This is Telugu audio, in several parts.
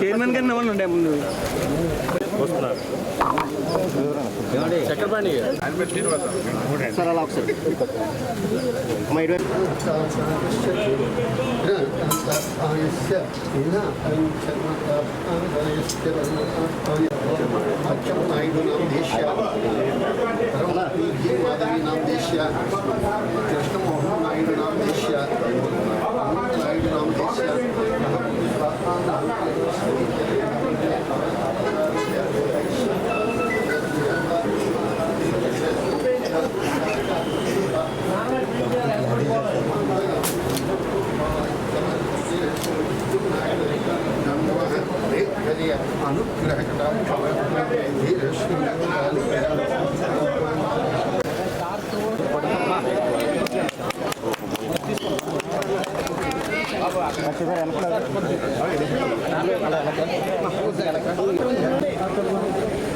చైర్మన్ గారిని ఎవరు ఉండే ముందు? వస్తున్నారు నాయుడు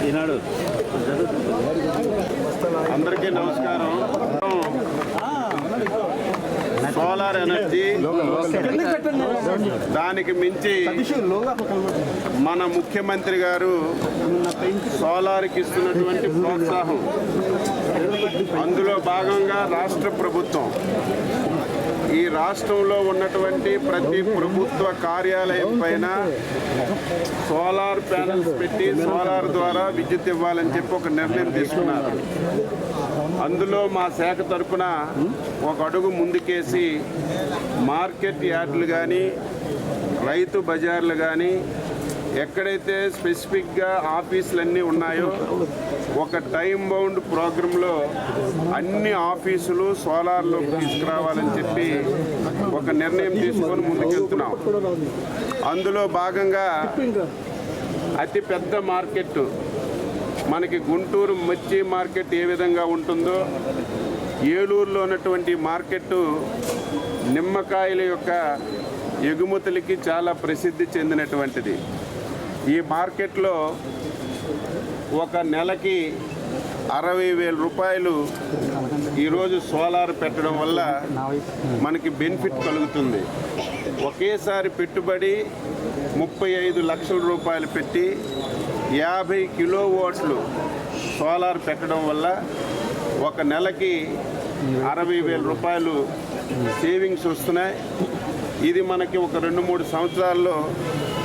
ఈనాడు. అందరికీ నమస్కారం. సోలార్ ఎనర్జీ దానికి మించి మన ముఖ్యమంత్రి గారు సోలార్కి ఇస్తున్నటువంటి ప్రోత్సాహం. అందులో భాగంగా రాష్ట్ర ప్రభుత్వం ఈ రాష్ట్రంలో ఉన్నటువంటి ప్రతి ప్రభుత్వ కార్యాలయం పైన సోలార్ ప్యానల్స్ పెట్టి సోలార్ ద్వారా విద్యుత్ ఇవ్వాలని చెప్పి ఒక నిర్ణయం తీసుకున్నారు. అందులో మా శాఖ తరఫున ఒక అడుగు ముందుకేసి మార్కెట్ యార్డులు కానీ రైతు బజార్లు కానీ ఎక్కడైతే స్పెసిఫిక్గా ఆఫీసులన్నీ ఉన్నాయో ఒక టైం బౌండ్ ప్రోగ్రాంలో అన్ని ఆఫీసులు సోలార్లో తీసుకురావాలని చెప్పి ఒక నిర్ణయం తీసుకొని ముందుకెళ్తున్నాం. అందులో భాగంగా అతి పెద్ద మార్కెట్ మనకి గుంటూరు మచ్చి మార్కెట్ ఏ విధంగా ఉంటుందో ఏలూరులో ఉన్నటువంటి మార్కెట్ నిమ్మకాయల యొక్క ఎగుమతులకి చాలా ప్రసిద్ధి చెందినటువంటిది. ఈ మార్కెట్లో ఒక నెలకి అరవై వేల రూపాయలు ఈరోజు సోలార్ పెట్టడం వల్ల మనకి బెనిఫిట్ కలుగుతుంది. ఒకేసారి పెట్టుబడి ముప్పై ఐదు లక్షల రూపాయలు పెట్టి యాభై కిలో ఓట్లు సోలార్ పెట్టడం వల్ల ఒక నెలకి అరవై వేల రూపాయలు సేవింగ్స్ వస్తున్నాయి. ఇది మనకి ఒక రెండు మూడు సంవత్సరాల్లో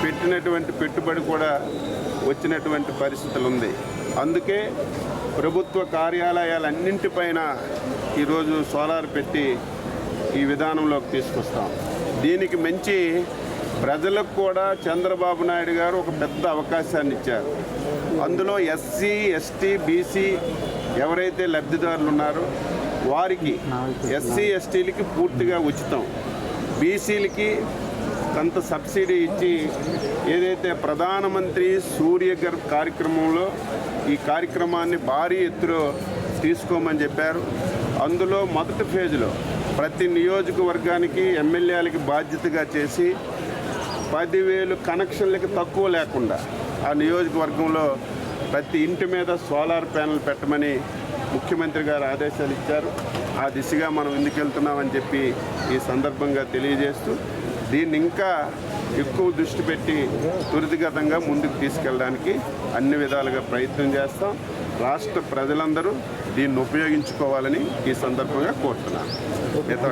పెట్టినటువంటి పెట్టుబడి కూడా వచ్చినటువంటి పరిస్థితులు ఉంది అందుకే ప్రభుత్వ కార్యాలయాలన్నింటిపైన ఈరోజు సోలార్ పెట్టి ఈ విధానంలోకి తీసుకొస్తాం. దీనికి మంచి ప్రజలకు కూడా చంద్రబాబు నాయుడు గారు ఒక పెద్ద అవకాశాన్ని ఇచ్చారు. అందులో ఎస్సీ ఎస్టీ బీసీ ఎవరైతే లబ్ధిదారులు ఉన్నారో వారికి ఎస్సీ ఎస్టీలకి పూర్తిగా ఉచితం. బీసీలకి కొంత సబ్సిడీ ఇచ్చి ఏదైతే ప్రధానమంత్రి సూర్యగర్ కార్యక్రమంలో ఈ కార్యక్రమాన్ని భారీ ఎత్తులో తీసుకోమని చెప్పారు. అందులో మొదటి ఫేజ్లో ప్రతి నియోజకవర్గానికి ఎమ్మెల్యేలకి బాధ్యతగా చేసి పదివేలు కనెక్షన్లకి తక్కువ లేకుండా ఆ నియోజకవర్గంలో ప్రతి ఇంటి మీద సోలార్ ప్యానెల్ పెట్టమని ముఖ్యమంత్రి గారు ఆదేశాలు ఇచ్చారు. ఆ దిశగా మనం ఎందుకెళ్తున్నామని చెప్పి ఈ సందర్భంగా తెలియజేస్తూ దీన్ని ఇంకా ఎక్కువ దృష్టి పెట్టి త్వరితగతంగా ముందుకు తీసుకెళ్ళడానికి అన్ని విధాలుగా ప్రయత్నం చేస్తాం. రాష్ట్ర ప్రజలందరూ దీన్ని ఉపయోగించుకోవాలని ఈ సందర్భంగా కోరుతున్నాను. ఇతర